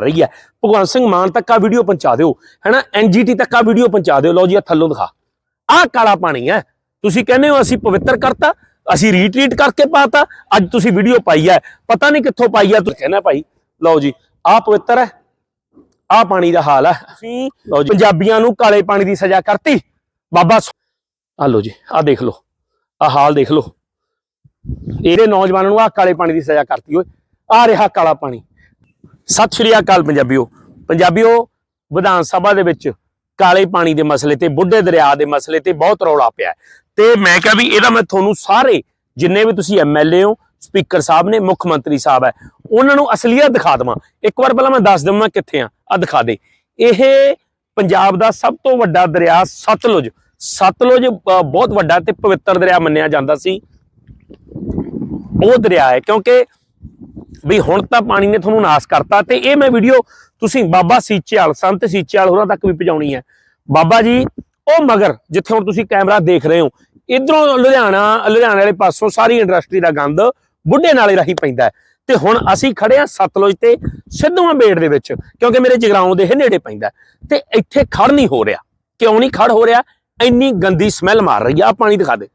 ਰਹੀ ਹੈ। ਭਗਵੰਤ ਸਿੰਘ ਮਾਨ ਤੱਕ ਆ ਵੀਡੀਓ ਪਹੁੰਚਾ ਦਿਓ। ਹੈਨਾ? ਐਨਜੀਟੀ ਤੱਕ ਆ ਵੀਡੀਓ ਪਹੁੰਚਾ ਦਿਓ। ਲਓ ਜੀ ਆ ਥੱਲੋਂ ਦਿਖਾ। ਆਹ ਕਾਲਾ ਪਾਣੀ ਹੈ। ਤੁਸੀਂ ਕਹਿੰਦੇ ਹੋ ਅਸੀਂ ਪਵਿੱਤਰ ਕਰਤਾ ਅਸੀਂ ਰੀਟਰੀਟ ਕਰਕੇ ਪਾਤਾ ਅੱਜ ਤੁਸੀਂ ਵੀਡੀਓ ਪਾਈ ਹੈ। ਪਤਾ ਨਹੀਂ ਕਿੱਥੋਂ ਪਾਈ ਹੈ। ਤੁਸੀਂ ਕਹਿੰਦਾ ਭਾਈ ਲਓ ਜੀ ਆਹ ਪਵਿੱਤਰ ਹੈ। ਆਹ ਪਾਣੀ ਦਾ ਹਾਲ ਹੈ। ਤੁਸੀਂ ਲਓ ਜੀ। ਪੰਜਾਬੀਆਂ ਨੂੰ ਕਾਲੇ ਪਾਣੀ ਦੀ ਸਜ਼ਾ ਕਰਤੀ। ਬਾਬਾ ਆ ਲਓ ਜੀ ਆਹ ਦੇਖ ਲਓ। ਆਹ ਹਾਲ ਦੇਖ ਲਓ। ਇਹਦੇ ਨੌਜਵਾਨਾਂ ਨੂੰ ਆਹ ਕਾਲੇ ਪਾਣੀ ਦੀ ਸਜ਼ਾ ਕਰਤੀ ਓਏ। ਆ ਰਿਹਾ ਕਾਲਾ ਪਾਣੀ। ਸਤਿ ਸ਼੍ਰੀ ਅਕਾਲ ਪੰਜਾਬੀਓ। ਪੰਜਾਬੀਓ ਵਿਧਾਨ ਸਭਾ ਦੇ ਵਿੱਚ ਕਾਲੇ ਪਾਣੀ ਦੇ ਮਸਲੇ ਤੇ ਬੁੱਢੇ ਦਰਿਆ ਦੇ ਮਸਲੇ ਤੇ ਬਹੁਤ ਰੌਲਾ ਪਿਆ ਹੈ। ਤੇ ਮੈਂ ਕਿਹਾ ਵੀ ਇਹਦਾ ਮੈਂ ਤੁਹਾਨੂੰ ਸਾਰੇ ਜਿੰਨੇ ਵੀ ਤੁਸੀਂ ਐਮਐਲਏ ਹੋ ਸਪੀਕਰ ਸਾਹਿਬ ਨੇ ਮੁੱਖ ਮੰਤਰੀ ਸਾਹਿਬ ਹੈ ਉਹਨਾਂ ਨੂੰ ਅਸਲੀਅਤ ਦਿਖਾ ਦਵਾਂ। ਇੱਕ ਵਾਰ ਪਹਿਲਾਂ ਮੈਂ ਦੱਸ ਦਵਾਂ ਮੈਂ ਕਿੱਥੇ ਆ ਆ ਦਿਖਾ ਦੇ। ਇਹ ਪੰਜਾਬ ਦਾ ਸਭ ਤੋਂ ਵੱਡਾ ਦਰਿਆ ਸਤਲੁਜ। ਸਤਲੁਜ ਅ, ਬਹੁਤ ਵੱਡਾ ਤੇ ਪਵਿੱਤਰ ਦਰਿਆ ਮੰਨਿਆ ਜਾਂਦਾ ਸੀ। ਉਹ ਦਰਿਆ ਹੈ ਕਿਉਂਕਿ ਵੀ ਹੁਣ ਤਾਂ ਪਾਣੀ ਨੇ ਤੁਹਾਨੂੰ ਨਾਸ ਕਰਤਾ ਤੇ ਇਹ ਮੈਂ ਵੀਡੀਓ ਤੁਸੀਂ ਬਾਬਾ ਸੀਚੇਵਾਲ ਸੰਤ ਸੀਚੇਵਾਲ ਹੋਰਾਂ ਤੱਕ ਵੀ ਪਹੁੰਚਾਉਣੀ ਹੈ। ਬਾਬਾ ਜੀ, ਉਹ ਮਗਰ ਜਿੱਥੇ ਹੁਣ ਤੁਸੀਂ ਕੈਮਰਾ ਦੇਖ ਰਹੇ ਹੋ, ਇਧਰੋਂ ਲੁਧਿਆਣਾ, ਲੁਧਿਆਣੇ ਵਾਲੇ ਪਾਸੋਂ ਸਾਰੀ ਇੰਡਸਟਰੀ ਦਾ ਗੰਦ ਬੁੱਢੇ ਨਾਲੇ ਰਾਹੀਂ ਪੈਂਦਾ ਤੇ ਹੁਣ ਅਸੀਂ ਖੜੇ ਆ ਸਤਲੁਜ ਤੇ ਸਿੱਧੂਆਂ ਬੇੜ ਦੇ ਵਿੱਚ, ਕਿਉਂਕਿ ਮੇਰੇ ਜਗਰਾਉਂ ਦੇ ਇਹ ਨੇੜੇ ਪੈਂਦਾ ਤੇ ਇੱਥੇ ਖੜ ਨਹੀਂ ਹੋ ਰਿਹਾ। ਕਿਉਂ ਨਹੀਂ ਖੜ ਹੋ ਰਿਹਾ? ਇੰਨੀ ਗੰਦੀ ਸਮੈਲ ਮਾਰ ਰਹੀ ਆ। ਆਹ ਪਾਣੀ ਦਿਖਾ ਦੇ।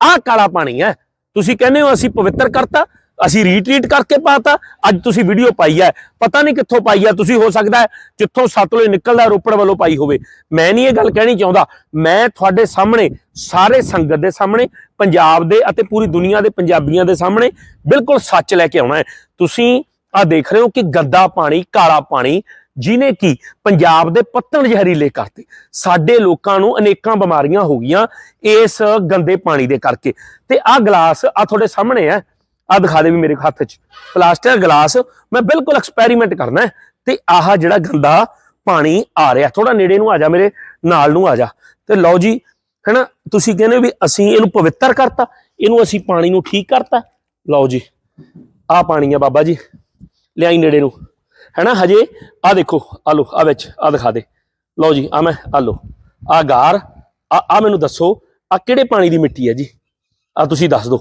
ਆਹ ਕਾਲਾ ਪਾਣੀ ਹੈ। ਤੁਸੀਂ ਕਹਿੰਦੇ ਹੋ ਅਸੀਂ ਪਵਿੱਤਰ ਕਰਤਾ। ਅਸੀਂ ਰੀਟਰੀਟ ਕਰਕੇ ਪਾਤਾ, ਅੱਜ ਤੁਸੀਂ ਵੀਡੀਓ ਪਾਈ ਹੈ। ਪਤਾ ਨਹੀਂ ਕਿੱਥੋਂ ਪਾਈ ਹੈ, ਤੁਸੀਂ ਹੋ ਸਕਦਾ ਜਿੱਥੋਂ ਸਤਲੁਜ ਨਿਕਲਦਾ ਰੋਪੜ ਵੱਲੋਂ ਪਾਈ ਹੋਵੇ। ਮੈਂ ਨਹੀਂ ਇਹ ਗੱਲ ਕਹਿਣੀ ਚਾਹੁੰਦਾ। ਮੈਂ ਤੁਹਾਡੇ ਸਾਹਮਣੇ, ਸਾਰੇ ਸੰਗਤ ਦੇ ਸਾਹਮਣੇ, ਪੰਜਾਬ ਦੇ ਅਤੇ ਪੂਰੀ ਦੁਨੀਆ ਦੇ ਪੰਜਾਬੀਆਂ ਦੇ ਸਾਹਮਣੇ ਬਿਲਕੁਲ ਸੱਚ ਲੈ ਕੇ ਆਉਣਾ ਹੈ। ਤੁਸੀਂ ਆ ਦੇਖ ਰਹੇ ਹੋ ਕਿ ਗੰਦਾ ਪਾਣੀ, ਕਾਲਾ ਪਾਣੀ ਜਿਨੇ ਕੀ ਪੰਜਾਬ ਦੇ ਪੱਤਣ ਜ਼ਹਿਰੀਲੇ ਕਰਤੇ। ਸਾਡੇ ਲੋਕਾਂ ਨੂੰ ਅਨੇਕਾਂ ਬਿਮਾਰੀਆਂ ਹੋ ਗਈਆਂ ਇਸ ਗੰਦੇ ਪਾਣੀ ਦੇ ਕਰਕੇ। ਤੇ ਆਹ ਗਲਾਸ ਆ ਤੁਹਾਡੇ ਸਾਹਮਣੇ ਹੈ। ਆ ਦਿਖਾ ਦੇ ਵੀ ਮੇਰੇ ਹੱਥ 'ਚ। ਪਲਾਸਟਿਕ ਗਲਾਸ, ਮੈਂ ਬਿਲਕੁਲ ਐਕਸਪੈਰੀਮੈਂਟ ਕਰਨਾ ਹੈ ਤੇ ਆਹ ਜਿਹੜਾ ਗੰਦਾ ਪਾਣੀ ਆ ਰਿਹਾ ਥੋੜਾ ਨੇੜੇ ਨੂੰ ਆ ਜਾ ਮੇਰੇ, ਨਾਲ ਨੂੰ ਆ ਜਾ। ਤੇ ਲਓ ਜੀ, ਹੈਨਾ, ਤੁਸੀਂ ਕਹਿੰਦੇ ਵੀ ਅਸੀਂ ਇਹਨੂੰ ਪਵਿੱਤਰ ਕਰਤਾ, ਇਹਨੂੰ ਅਸੀਂ ਪਾਣੀ ਨੂੰ ਠੀਕ ਕਰਤਾ। ਲਓ ਜੀ, ਆਹ ਪਾਣੀ ਆ ਬਾਬਾ ਜੀ, ਲਿਆਈ ਨੇੜੇ ਨੂੰ। ਹੈਨਾ, ਹਜੇ ਆ ਦੇਖੋ ਆ ਲੋ ਆ ਵਿੱਚ ਆ ਦਿਖਾ ਦੇ। ਲਓ ਜੀ ਆ ਮੈਂ ਆ ਲੋ ਆ ਗਾਰ ਆ ਆ ਮੈਨੂੰ ਦੱਸੋ ਆ ਕਿਹੜੇ ਪਾਣੀ ਦੀ ਮਿੱਟੀ ਹੈ ਜੀ? ਆ ਤੁਸੀਂ ਦੱਸ ਦਿਓ,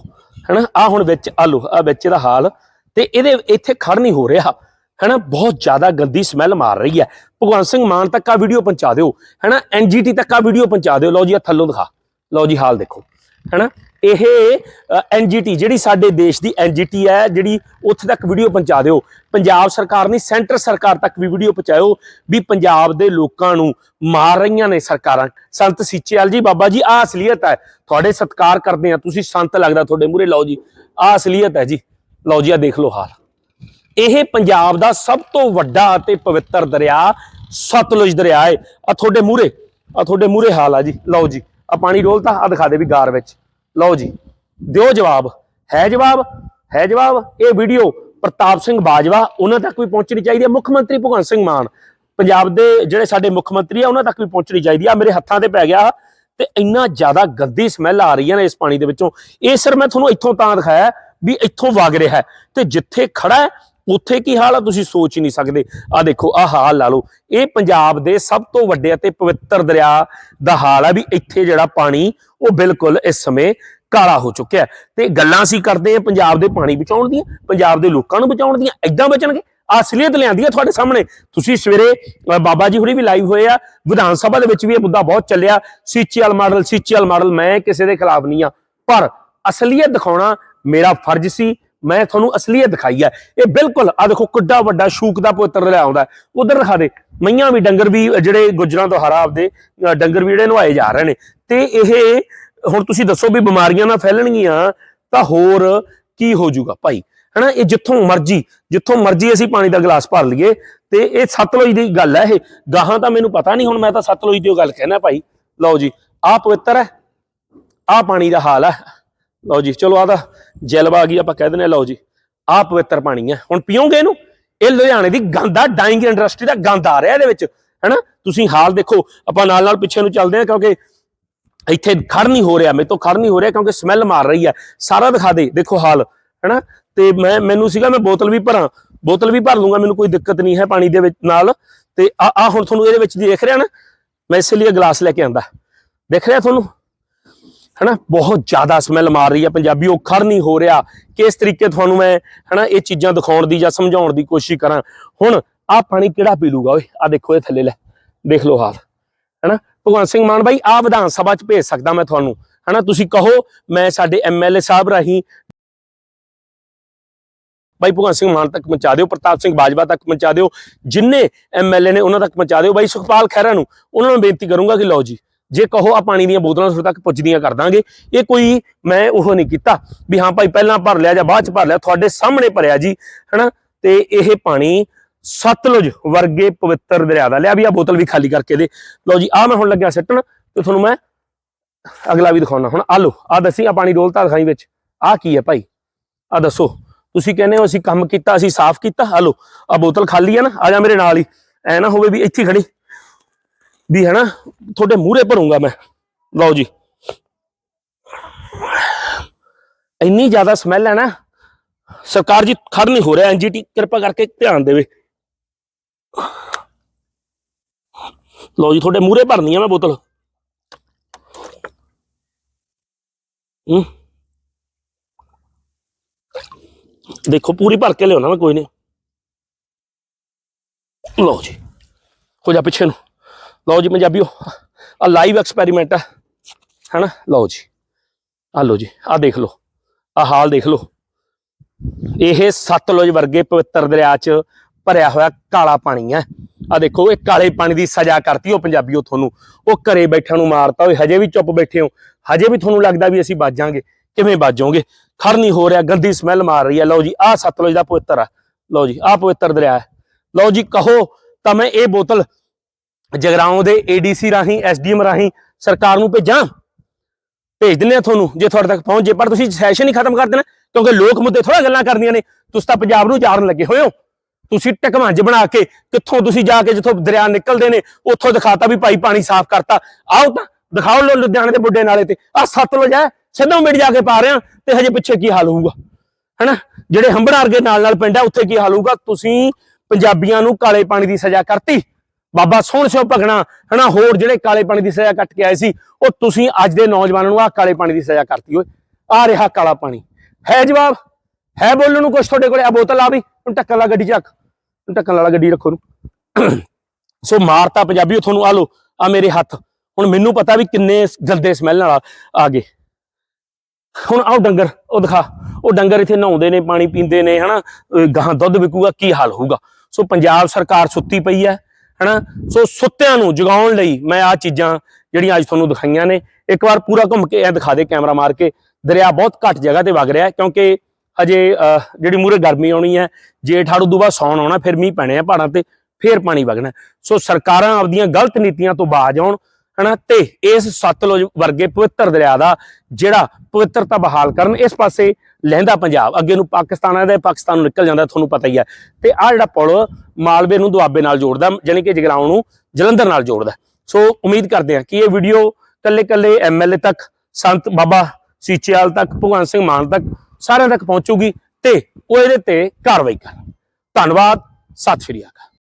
ਹੈਨਾ? ਆ ਹੁਣ ਵਿੱਚ ਆ ਲੋ ਆ ਵਿੱਚ ਇਹਦਾ ਹਾਲ ਤੇ ਇਹਦੇ ਇੱਥੇ ਖੜ ਨਹੀਂ ਹੋ ਰਿਹਾ। ਹੈਨਾ? ਬਹੁਤ ਜ਼ਿਆਦਾ ਗੰਦੀ ਸਮੈਲ ਮਾਰ ਰਹੀ ਹੈ। ਭਗਵੰਤ ਸਿੰਘ ਮਾਨ ਤੱਕ ਆ ਵੀਡੀਓ ਪਹੁੰਚਾ ਦਿਓ, ਹੈਨਾ? ਐਨਜੀਟੀ ਤੱਕ ਆ ਵੀਡੀਓ ਪਹੁੰਚਾ ਦਿਓ। ਲਓ ਜੀ ਆ ਥੱਲੋਂ ਦਿਖਾ। ਲਓ ਜੀ, ਹਾਲ ਦੇਖੋ, ਹੈਨਾ? ਇਹ ਐਨਜੀਟੀ ਜਿਹੜੀ ਸਾਡੇ ਦੇਸ਼ ਦੀ ਐਨਜੀਟੀ ਹੈ, ਜਿਹੜੀ ਉੱਥੇ ਤੱਕ ਵੀਡੀਓ ਪਹੁੰਚਾ ਦਿਓ। ਪੰਜਾਬ ਸਰਕਾਰ ਨਹੀਂ, ਸੈਂਟਰ ਸਰਕਾਰ ਤੱਕ ਵੀ ਵੀਡੀਓ ਪਹੁੰਚਾਇਓ ਵੀ ਪੰਜਾਬ ਦੇ ਲੋਕਾਂ ਨੂੰ ਮਾਰ ਰਹੀਆਂ ਨੇ ਸਰਕਾਰਾਂ। ਸੰਤ ਸੀਚੇਵਾਲ ਜੀ, ਬਾਬਾ ਜੀ ਆ ਅਸਲੀਅਤ ਹੈ। ਤੁਹਾਡੇ ਸਤਿਕਾਰ ਕਰਦੇ ਆ ਤੁਸੀਂ ਸੰਤ ਲੱਗਦਾ ਤੁਹਾਡੇ ਮੂਹਰੇ। ਲਓ ਜੀ ਆ ਅਸਲੀਅਤ ਹੈ ਜੀ। ਲਓ ਜੀ ਆ ਦੇਖ ਲਓ ਹਾਲ। ਇਹ ਪੰਜਾਬ ਦਾ ਸਭ ਤੋਂ ਵੱਡਾ ਅਤੇ ਪਵਿੱਤਰ ਦਰਿਆ, ਸਤਲੁਜ ਦਰਿਆ ਹੈ। ਆ ਤੁਹਾਡੇ ਮੂਹਰੇ ਆ ਤੁਹਾਡੇ ਮੂਹਰੇ ਹਾਲ ਆ ਜੀ। ਲਓ ਜੀ ਆ ਪਾਣੀ ਡੋਲਤਾ ਆ ਦਿਖਾ ਦੇ ਵੀ ਗਾਰ ਵਿੱਚ। ਲਓ ਜੀ, ਦਿਓ ਜਵਾਬ। ਹੈ ਜਵਾਬ? ਹੈ ਜਵਾਬ? ਇਹ ਵੀਡੀਓ ਪ੍ਰਤਾਪ ਸਿੰਘ ਬਾਜਵਾ, ਉਹਨਾਂ ਤੱਕ ਵੀ ਪਹੁੰਚਣੀ ਚਾਹੀਦੀ ਹੈ। ਮੁੱਖ ਮੰਤਰੀ ਭਗਵੰਤ ਸਿੰਘ ਮਾਨ, ਪੰਜਾਬ ਦੇ ਜਿਹੜੇ ਸਾਡੇ ਮੁੱਖ ਮੰਤਰੀ ਆ, ਉਹਨਾਂ ਤੱਕ ਵੀ ਪਹੁੰਚਣੀ ਚਾਹੀਦੀ ਆ। ਮੇਰੇ ਹੱਥਾਂ ਤੇ ਪੈ ਗਿਆ ਤੇ ਇੰਨਾ ਜ਼ਿਆਦਾ ਗੰਦੀ ਸਮੈਲ ਆ ਰਹੀ ਹੈ ਨਾ ਇਸ ਪਾਣੀ ਦੇ ਵਿੱਚੋਂ। ਇਹ ਸਰ ਮੈਂ ਤੁਹਾਨੂੰ ਇੱਥੋਂ ਤਾਂ ਦਿਖਾਇਆ ਵੀ ਇੱਥੋਂ ਵਗ ਰਿਹਾ ਤੇ ਜਿੱਥੇ ਖੜਾ ਹੈ ਉੱਥੇ ਕੀ ਹਾਲ ਆ? ਤੁਸੀਂ ਸੋਚ ਹੀ ਨਹੀਂ ਸਕਦੇ। ਆ ਦੇਖੋ ਆ ਹਾਲ ਲਾ ਲਓ। ਇਹ ਪੰਜਾਬ ਦੇ ਸਭ ਤੋਂ ਵੱਡੇ ਅਤੇ ਪਵਿੱਤਰ ਦਰਿਆ ਦਾ ਹਾਲ ਹੈ ਵੀ ਇੱਥੇ ਜਿਹੜਾ ਪਾਣੀ, ਉਹ ਬਿਲਕੁਲ ਇਸ ਸਮੇਂ ਕਾਲਾ ਹੋ ਚੁੱਕਿਆ ਹੈ। ਤੇ ਗੱਲਾਂ ਅਸੀਂ ਕਰਦੇ ਆ ਪੰਜਾਬ ਦੇ ਪਾਣੀ ਬਚਾਉਣ ਦੀਆਂ, ਪੰਜਾਬ ਦੇ ਲੋਕਾਂ ਨੂੰ ਬਚਾਉਣ ਦੀਆਂ ਐਦਾਂ ਬਚਣਗੇ? ਆਹ ਅਸਲੀਅਤ ਲਿਆਂਦੀ ਆ ਤੁਹਾਡੇ ਸਾਹਮਣੇ। ਤੁਸੀਂ ਸਵੇਰੇ ਬਾਬਾ ਜੀ ਹੁਣੀ ਵੀ ਲਾਈਵ ਹੋਏ ਆ। ਵਿਧਾਨ ਸਭਾ ਦੇ ਵਿੱਚ ਵੀ ਇਹ ਮੁੱਦਾ ਬਹੁਤ ਚੱਲਿਆ। ਸੀਚੀਐਲ ਮਾਡਲ ਸੀਚੀਐਲ ਮਾਡਲ, ਮੈਂ ਕਿਸੇ ਦੇ ਖਿਲਾਫ ਨਹੀਂ ਆ। ਪਰ ਅਸਲੀਅਤ ਦਿਖਾਉਣਾ ਮੇਰਾ ਫਰਜ਼ ਸੀ। ਮੈਂ ਤੁਹਾਨੂੰ ਅਸਲੀਅਤ ਦਿਖਾਈ ਹੈ। ਇਹ ਬਿਲਕੁਲ ਆ ਦੇਖੋ ਕਿੱਡਾ ਵੱਡਾ ਸ਼ੂਕ ਦਾ ਪੁੱਤਰ ਲੈ ਆਉਂਦਾ ਉਧਰ ਦਿਖਾ ਦੇ, ਮਈਆਂ ਵੀ ਡੰਗਰ ਵੀ ਜਿਹੜੇ ਗੁੱਜਰਾਂ ਤੋਂ ਹਰਾ ਆਪਦੇ ਡੰਗਰ ਵੀ ਜਿਹੜੇ ਨਵਾਏ ਜਾ ਰਹੇ ਨੇ। ਤੇ ਇਹ, ਹੁਣ ਤੁਸੀਂ ਦੱਸੋ ਵੀ ਬਿਮਾਰੀਆਂ ਨਾ ਫੈਲਣਗੀਆਂ ਤਾਂ ਹੋਰ ਕੀ ਹੋ ਜਾਊਗਾ ਭਾਈ? ਹਨਾ, ਇਹ ਜਿੱਥੋਂ ਮਰਜ਼ੀ ਜਿੱਥੋਂ ਮਰਜ਼ੀ ਅਸੀਂ ਪਾਣੀ ਦਾ ਗਲਾਸ ਭਰ ਲਈਏ, ਤੇ ਇਹ ਸਤਲੁਜ ਦੀ ਗੱਲ ਹੈ ਇਹ। ਗਾਹਾਂ ਤਾਂ ਮੈਨੂੰ ਪਤਾ ਨਹੀਂ, ਹੁਣ ਮੈਂ ਤਾਂ ਸਤਲੁਜ ਦੀ ਉਹ ਗੱਲ ਕਹਿਣਾ ਭਾਈ। ਲਓ ਜੀ, ਆਹ ਪਵਿੱਤਰ ਹੈ, ਆਹ ਪਾਣੀ ਦਾ ਹਾਲ ਹੈ। ਲਓ ਜੀ, ਚਲੋ ਆਹ ਤਾਂ ਆ ਗਈ, ਆਪਾਂ ਕਹਿ ਦਿੰਦੇ ਹਾਂ, ਲਓ ਜੀ, ਆਹ ਪਵਿੱਤਰ ਪਾਣੀ ਹੈ ਹੁਣ ਪੀਓਗੇ ਇਹਨੂੰ? ਇਹ ਲੁਧਿਆਣੇ ਦੀ ਗੰਦਾ ਡਾਈਂਗ ਇੰਡਸਟਰੀ ਦਾ ਗੰਦ ਆ ਰਿਹਾ ਇਹਦੇ ਵਿੱਚ, ਹੈਨਾ? ਤੁਸੀਂ ਹਾਲ ਦੇਖੋ, ਆਪਾਂ ਨਾਲ ਨਾਲ ਪਿੱਛੇ ਨੂੰ ਚੱਲਦੇ ਹਾਂ, ਕਿਉਂਕਿ ਇੱਥੇ ਖੜ ਨਹੀਂ ਹੋ ਰਿਹਾ, ਮੇਰੇ ਤੋਂ ਖੜ ਨਹੀਂ ਹੋ ਰਿਹਾ, ਕਿਉਂਕਿ ਸਮੈਲ ਮਾਰ ਰਹੀ ਹੈ ਸਾਰਾ ਦਿਖਾ ਦੇ, ਦੇਖੋ ਹਾਲ, ਹੈਨਾ? ਤੇ ਮੈਂ, ਮੈਨੂੰ ਸੀਗਾ, ਮੈਂ ਬੋਤਲ ਵੀ ਭਰਾਂ, ਬੋਤਲ ਵੀ ਭਰ ਲੂੰਗਾ, ਮੈਨੂੰ ਕੋਈ ਦਿੱਕਤ ਨਹੀਂ ਹੈ ਪਾਣੀ ਦੇ ਵਿੱਚ ਨਾਲ। ਤੇ ਆ ਆ ਹੁਣ ਤੁਹਾਨੂੰ ਇਹਦੇ ਵਿੱਚ ਦੇਖ ਰਿਹਾ ਨਾ, ਮੈਂ ਇਸੇ ਲਈ ਗਲਾਸ ਲੈ ਕੇ ਆਂਦਾ। ਦੇਖ ਰਿਹਾ ਤੁਹਾਨੂੰ? ਹਨਾ? ਬਹੁਤ ਜ਼ਿਆਦਾ ਸਮੈਲ ਮਾਰ ਰਹੀ ਹੈ ਪੰਜਾਬੀ, ਉਹ ਖੜ ਨਹੀਂ ਹੋ ਰਿਹਾ। ਕਿਸ ਤਰੀਕੇ ਤੁਹਾਨੂੰ ਮੈਂ, ਹਨਾ, ਇਹ ਚੀਜ਼ਾਂ ਦਿਖਾਉਣ ਦੀ ਜਾਂ ਸਮਝਾਉਣ ਦੀ ਕੋਸ਼ਿਸ਼ ਕਰਾਂ। ਹੁਣ ਆਹ ਪਾਣੀ ਕਿਹੜਾ ਪੀ ਲੂਗਾ? ਓਏ ਆ ਦੇਖੋ ਇਹ ਥੱਲੇ ਲੈ, ਦੇਖ ਲਓ ਹਾਲ। ਹੈਨਾ? ਭਗਵੰਤ ਸਿੰਘ ਮਾਨ ਬਾਈ ਆ ਵਿਧਾਨ ਸਭਾ ਚ ਭੇਜ ਸਕਦਾ ਮੈਂ ਤੁਹਾਨੂੰ। ਹੈਨਾ, ਤੁਸੀਂ ਕਹੋ, ਮੈਂ ਸਾਡੇ ਐਮਐਲਏ ਸਾਹਿਬ ਰਾਹੀਂ ਬਾਈ ਭਗਵੰਤ ਸਿੰਘ ਮਾਨ ਤੱਕ ਪਹੁੰਚਾ ਦਿਓ, ਪ੍ਰਤਾਪ ਸਿੰਘ ਬਾਜਵਾ ਤੱਕ ਪਹੁੰਚਾ ਦਿਓ, ਜਿੰਨੇ ਐਮਐਲਏ ਨੇ ਉਹਨਾਂ ਤੱਕ ਪਹੁੰਚਾ ਦਿਓ। ਬਾਈ ਸੁਖਪਾਲ ਖਹਿਰਾ ਨੂੰ, ਉਹਨਾਂ ਨੂੰ ਬੇਨਤੀ ਕਰੂੰਗਾ ਕਿ ਲਓ ਜੀ। ਜੇ ਕਹੋ ਆ ਪਾਣੀ ਦੀਆਂ ਬੋਤਲਾਂ ਤੁਹਾਡੇ ਤੱਕ ਪੁੱਜਦੀਆਂ ਕਰ ਦਾਂਗੇ। ਇਹ ਕੋਈ ਮੈਂ ਉਹ ਨਹੀਂ ਕੀਤਾ ਵੀ ਹਾਂ ਭਾਈ ਪਹਿਲਾਂ ਭਰ ਲਿਆ ਜਾਂ ਬਾਅਦ ਚ ਭਰ ਲਿਆ, ਤੁਹਾਡੇ ਸਾਹਮਣੇ ਭਰਿਆ ਜੀ, ਹਨਾ? ਤੇ ਇਹ ਪਾਣੀ ਸਤਲੁਜ ਵਰਗੇ ਪਵਿੱਤਰ ਦਰਿਆ ਦਾ ਲਿਆ ਵੀ ਆ ਬੋਤਲ ਵੀ ਖਾਲੀ ਕਰਕੇ ਦੇ। ਲਓ ਜੀ ਆ ਮੈਂ ਹੁਣ ਲੱਗਿਆ ਸਿੱਟਣ ਤੇ ਤੁਹਾਨੂੰ ਮੈਂ ਅਗਲਾ ਵੀ ਦਿਖਾਉਣਾ। ਹੁਣ ਆ ਲਓ ਆ ਦੱਸੀ ਆ ਪਾਣੀ ਡੋਲਤਾ ਦਿਖਾਈ ਵਿੱਚ। ਆ ਕੀ ਹੈ ਭਾਈ? ਆ ਦੱਸੋ, ਤੁਸੀਂ ਕਹਿੰਦੇ ਹੋ ਅਸੀਂ ਕੰਮ ਕੀਤਾ, ਅਸੀਂ ਸਾਫ਼ ਕੀਤਾ। ਆ ਲਓ ਆ ਬੋਤਲ ਖਾਲੀ ਹੈ ਨਾ, ਆ ਜਾ ਮੇਰੇ ਨਾਲ ਹੀ। ਐ ਨਾ ਹੋਵੇ ਵੀ ਇੱਥੇ ਖੜੀ ਵੀ ਹੈ ਨਾ ਤੁਹਾਡੇ ਮੂਹਰੇ ਭਰੂੰਗਾ ਮੈਂ ਲਓ ਜੀ ਇੰਨੀ ਜ਼ਿਆਦਾ ਸਮੈਲ ਹੈ ਨਾ ਸਰਕਾਰ ਜੀ ਖੜ ਨਹੀਂ ਹੋ ਰਿਹਾ ਐਨਜੀਟੀ ਕਿਰਪਾ ਕਰਕੇ ਧਿਆਨ ਦੇਵੇ ਲਓ ਜੀ ਤੁਹਾਡੇ ਮੂਹਰੇ ਭਰਨੀ ਆ ਮੈਂ ਬੋਤਲ ਹੂੰ ਦੇਖੋ ਪੂਰੀ ਭਰ ਕੇ ਲਿਆਉਣਾ ਮੈਂ ਕੋਈ ਨਹੀਂ ਲਓ ਜੀ ਹੋ ਜਾ ਪਿੱਛੇ ਨੂੰ ਲਓ ਜੀ ਪੰਜਾਬੀਓ ਆ ਲਾਈਵ ਐਕਸਪੈਰੀਮੈਂਟ ਹੈ, ਹੈਨਾ? ਲਓ ਜੀ ਆ ਲਓ ਜੀ ਆ ਦੇਖ ਲਓ ਆ ਹਾਲ ਦੇਖ ਲਓ। ਇਹ ਸਤਲੁਜ ਵਰਗੇ ਪਵਿੱਤਰ ਦਰਿਆ 'ਚ ਭਰਿਆ ਹੋਇਆ ਕਾਲਾ ਪਾਣੀ ਹੈ। ਆ ਦੇਖੋ, ਇਹ ਕਾਲੇ ਪਾਣੀ ਦੀ ਸਜ਼ਾ ਕਰਤੀ ਉਹ ਪੰਜਾਬੀਓ ਤੁਹਾਨੂੰ। ਉਹ ਘਰੇ ਬੈਠਿਆਂ ਨੂੰ ਮਾਰਤਾ ਹੋਏ ਹਜੇ ਵੀ ਚੁੱਪ ਬੈਠੇ ਹੋ। ਹਜੇ ਵੀ ਤੁਹਾਨੂੰ ਲੱਗਦਾ ਵੀ ਅਸੀਂ ਬਾਜਾਂਗੇ ਕਿਵੇਂ ਬਾਜੋਗੇ ਖੜ ਨਹੀਂ ਹੋ ਰਿਹਾ, ਗੰਦੀ ਸਮੈਲ ਮਾਰ ਰਹੀ ਹੈ। ਲਓ ਜੀ, ਆਹ ਸਤਲੁਜ ਦਾ ਪਵਿੱਤਰ ਆ ਲਓ ਜੀ, ਆਹ ਪਵਿੱਤਰ ਦਰਿਆ ਹੈ। ਲਓ ਜੀ, ਕਹੋ, ਤਾਂ ਮੈਂ ਇਹ ਬੋਤਲ ਜਗਰਾਉਂ ਦੇ ਏਡੀਸੀ ਰਾਹੀਂ ਐਸਡੀਐਮ ਰਾਹੀਂ ਸਰਕਾਰ ਨੂੰ ਭੇਜਾਂ। ਭੇਜ ਦਿੰਦੇ ਆ ਤੁਹਾਨੂੰ, ਜੇ ਤੁਹਾਡੇ ਤੱਕ ਪਹੁੰਚ ਜੇ, ਪਰ ਤੁਸੀਂ ਸੈਸ਼ਨ ਹੀ ਖਤਮ ਕਰ ਦੇਣਾ, ਕਿਉਂਕਿ ਲੋਕ ਮੁੱਦੇ ਥੋੜਾ ਗੱਲਾਂ ਕਰਦੀਆਂ ਨੇ। ਤੁਸੀਂ ਤਾਂ ਪੰਜਾਬ ਨੂੰ ਜਾਣ ਲੱਗੇ ਹੋਏ ਹੋ। ਤੁਸੀਂ ਟਕਮਾਂਜ ਬਣਾ ਕੇ, ਕਿੱਥੋਂ ਤੁਸੀਂ ਜਾ ਕੇ ਜਿੱਥੋਂ ਦਰਿਆ ਨਿਕਲਦੇ ਨੇ, ਉੱਥੋਂ ਦਿਖਾਤਾ ਵੀ ਭਾਈ ਪਾਣੀ ਸਾਫ਼ ਕਰਤਾ। ਆਓ ਤਾਂ, ਦਿਖਾਓ ਲੋ ਲੁਧਿਆਣੇ ਦੇ ਬੁੱਢੇ ਨਾਲੇ ਤੇ। ਆ ਸਤਲੁਜ ਹੈ, ਸਿੱਧਾ ਮਿੰਟ ਜਾ ਕੇ ਪਾ ਰਹੇ ਆ ਤੇ ਹਜੇ ਪਿੱਛੇ ਕੀ ਹਾਲ ਹੋਊਗਾ? ਹੈਨਾ? ਜਿਹੜੇ ਹੰਬੜਾ ਵਰਗੇ ਨਾਲ ਨਾਲ ਪਿੰਡ ਆ, ਉੱਥੇ ਕੀ ਹਾਲ ਹੋਊਗਾ? ਤੁਸੀਂ ਪੰਜਾਬੀਆਂ ਨੂੰ ਕਾਲੇ ਪਾਣੀ ਦੀ ਸਜ਼ਾ ਕਰਤੀ। ਬਾਬਾ ਸੋਹਣ ਸਿੰਘ ਭਗਣਾ, ਹਨਾ, ਹੋਰ ਜਿਹੜੇ ਕਾਲੇ ਪਾਣੀ ਦੀ ਸਜ਼ਾ ਕੱਟ ਕੇ ਆਏ ਸੀ, ਉਹ ਤੁਸੀਂ ਅੱਜ ਦੇ ਨੌਜਵਾਨਾਂ ਨੂੰ ਆਹ ਕਾਲੇ ਪਾਣੀ ਦੀ ਸਜ਼ਾ ਕਰਤੀ ਓਏ। ਆ ਰਿਹਾ ਕਾਲਾ ਪਾਣੀ। ਹੈ ਜਵਾਬ? ਹੈ ਬੋਲਣ ਨੂੰ ਕੁਛ ਤੁਹਾਡੇ ਕੋਲੇ? ਆ ਬੋਤਲ ਆ ਵੀ ਹੁਣ ਢੱਕਣ ਵਾਲਾ ਗੱਡੀ ਚੱਕ। ਹੁਣ ਢੱਕਣ ਵਾਲਾ ਗੱਡੀ ਰੱਖੋ ਨੂੰ ਸੋ ਮਾਰਤਾ ਪੰਜਾਬੀਓ ਤੁਹਾਨੂੰ ਆ ਲੋ ਆ ਮੇਰੇ ਹੱਥ। ਹੁਣ ਮੈਨੂੰ ਪਤਾ ਵੀ ਕਿੰਨੇ ਗੰਦੇ ਸਮੈਲ ਨਾਲ ਆ ਗਏ। ਹੁਣ ਆਓ ਡੰਗਰ, ਉਹ ਦਿਖਾ। ਉਹ ਡੰਗਰ ਇੱਥੇ ਨਹਾਉਂਦੇ ਨੇ, ਪਾਣੀ ਪੀਂਦੇ ਨੇ, ਹਨਾ, ਅਹ ਗਾਹਾਂ ਦੁੱਧ ਵਿਕੂਗਾ, ਕੀ ਹਾਲ ਹੋਊਗਾ। ਸੋ ਪੰਜਾਬ ਸਰਕਾਰ ਸੁੱਤੀ ਪਈ ਹੈ। ਹਨਾ? ਸੋ ਸੁੱਤਿਆਂ ਨੂੰ ਜਗਾਉਣ ਲਈ ਮੈਂ ਆ ਚੀਜ਼ਾਂ ਜਿਹੜੀਆਂ ਅੱਜ ਤੁਹਾਨੂੰ ਦਿਖਾਈਆਂ ਨੇ। ਇੱਕ ਵਾਰ ਪੂਰਾ ਘੁੰਮ ਕੇ ਇਹ ਦਿਖਾ ਦੇ ਕੈਮਰਾ ਮਾਰ ਕੇ। ਦਰਿਆ ਬਹੁਤ ਘੱਟ ਜਗ੍ਹਾ ਤੇ ਵਗ ਰਿਹਾ ਕਿਉਂਕਿ ਹਜੇ ਜਿਹੜੀ ਮੂਰੇ ਗਰਮੀ ਆਉਣੀ ਹੈ ਜੇਠ ਹਾੜੂ ਤੋਂ ਬਾਅਦ ਸੌਣ ਆਉਣਾ, ਫਿਰ ਮੀਂਹ ਪੈਣੇ ਆ ਪਹਾੜਾਂ ਤੇ, ਫਿਰ ਪਾਣੀ ਵਗਣਾ ਸੋ ਸਰਕਾਰਾਂ ਆਪਦੀਆਂ ਗਲਤ ਨੀਤੀਆਂ ਤੋਂ ਬਾਜ ਆਉਣ, ਹਨਾ? ਤੇ ਇਸ ਸਤਲੁਜ ਵਰਗੇ ਪਵਿੱਤਰ ਦਰਿਆ ਦਾ ਜਿਹੜਾ ਪਵਿੱਤਰਤਾ ਬਹਾਲ ਕਰਨ, ਇਸ ਪਾਸੇ ਲਹਿੰਦਾ ਪੰਜਾਬ, ਅੱਗੇ ਨੂੰ ਪਾਕਿਸਤਾਨ ਆਦਾ ਪਾਕਿਸਤਾਨ ਨੂੰ ਨਿਕਲ ਜਾਂਦਾ, ਤੁਹਾਨੂੰ ਪਤਾ ਹੀ ਹੈ। ਤੇ ਆ ਜਿਹੜਾ ਪੁਲ ਮਾਲਵੇ ਨੂੰ ਦੁਆਬੇ ਨਾਲ ਜੋੜਦਾ ਯਾਨੀ ਕਿ ਜਗਰਾਉਂ ਨੂੰ ਜਲੰਧਰ ਨਾਲ ਜੋੜਦਾ। ਸੋ ਉਮੀਦ ਕਰਦੇ ਹਾਂ ਕਿ ਇਹ ਵੀਡੀਓ ਕੱਲੇ ਕੱਲੇ ਐਮਐਲਏ ਤੱਕ, ਸੰਤ ਬਾਬਾ ਸੀਚੇਵਾਲ ਤੱਕ, ਭਗਵੰਤ ਸਿੰਘ ਮਾਨ ਤੱਕ, ਸਾਰਿਆਂ ਤੱਕ ਪਹੁੰਚੂਗੀ ਤੇ ਉਹ ਇਹਦੇ ਤੇ ਕਾਰਵਾਈ ਕਰਨ ਧੰਨਵਾਦ, ਸਤਿ ਸ਼੍ਰੀ ਅਕਾਲ।